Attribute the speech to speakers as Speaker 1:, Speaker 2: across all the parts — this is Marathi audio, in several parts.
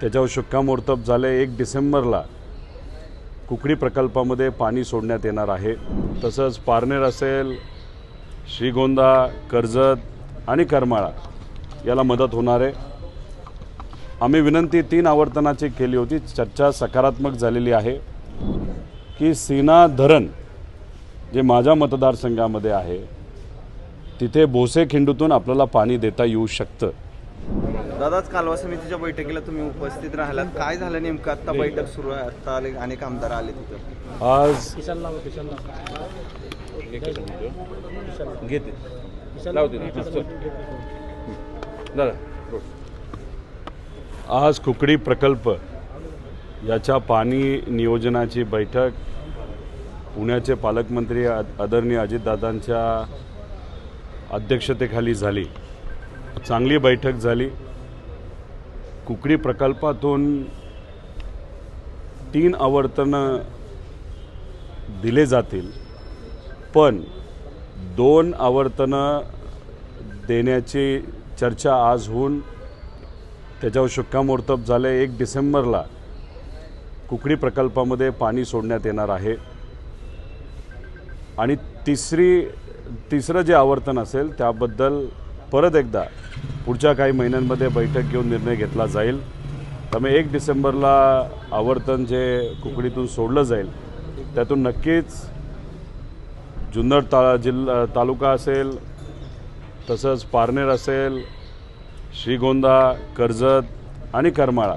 Speaker 1: त्याच्यावर शिक्कामोर्तब झाले एक डिसेंबरला कुकडी प्रकल्पामध्ये पाणी सोडण्यात येणार आहे. तसंच पारनेर असेल श्रीगोंदा कर्जत आणि करमाळा याला मदत होणार आहे. आम्ही विनंती तीन आवर्तनाची केली होती. चर्चा सकारात्मक झालेली आहे की सीना धरण जे माझ्या मतदारसंघामध्ये आहे तिथे भोसे खिंडूतून आपल्याला पाणी देता येऊ शकतं.
Speaker 2: दादाच कालवा समितीच्या बैठकीला तुम्ही उपस्थित राहिलात. काय झालं नेमकं? आता बैठक सुरू आहे. आता आले अनेक आमदार आले तिथं.
Speaker 1: आज
Speaker 3: घेते. लावते. दादा
Speaker 1: आज कुकडी प्रकल्प याच्या पाणी नियोजनाची बैठक पुण्याचे पालकमंत्री आद- आदरणीय अजितदादांच्या अध्यक्षतेखाली झाली. चांगली बैठक झाली. कुकडी प्रकल्पातून तीन आवर्तनं दिले जातील. पण दोन आवर्तनं देण्याची चर्चा आज होऊन त्याच्यावर शुक्कामोर्तब झालं एक डिसेंबरला कुकडी प्रकल्पामध्ये पाणी सोडण्यात येणार आहे. आणि तिसरी तिसरं जे आवर्तन असेल त्याबद्दल परत एकदा पुढच्या काही महिन्यांमध्ये बैठक घेऊन निर्णय घेतला जाईल. त्यामुळे एक डिसेंबरला आवर्तन जे कुकडीतून सोडलं जाईल त्यातून नक्कीच जुन्नर ता जिल्हा तालुका असेल तसंच पारनेर असेल श्रीगोंदा कर्जत आणि करमाळा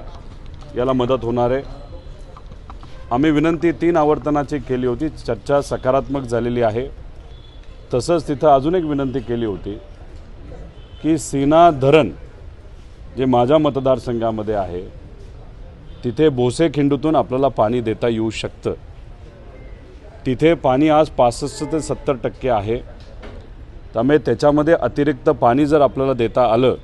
Speaker 1: याला मदत होणार आहे. आम्ही विनंती तीन आवर्तनाची केली होती. चर्चा सकारात्मक झालेली आहे. तसंच तिथं अजून एक विनंती केली होती. की सीना धरण जे माझ्या मतदारसंघामध्ये आहे तिथे भोसे खिंडूतून आपल्याला पाणी देता येऊ शकतं. तिथे पाणी आज पासष्ट ते सत्तर टक्के आहे. त्यामुळे त्याच्यामध्ये अतिरिक्त पाणी जर आपल्याला देता आलं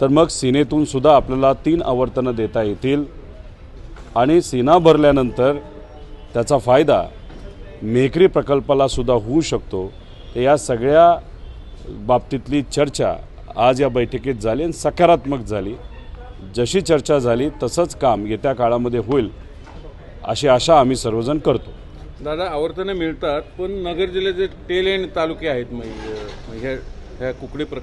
Speaker 1: तर मग सीनेतून सुद्धा आपल्याला तीन आवर्तनं देता येतील. आणि सीना भरल्यानंतर त्याचा फायदा मेकरी प्रकल्पाला सुद्धा होऊ शकतो. तर या सगळ्या बाबतीतली चर्चा आज या बैठकीत झाली आणि सकारात्मक झाली. जशी चर्चा झाली तसंच काम येत्या काळामध्ये होईल अशी आशा आम्ही सर्वजण करतो.
Speaker 3: दादा आवर्तनं मिळतात पण नगर जिल्ह्याचे टेल एंड तालुके आहेत मग ह्या ह्या कुकडी प्र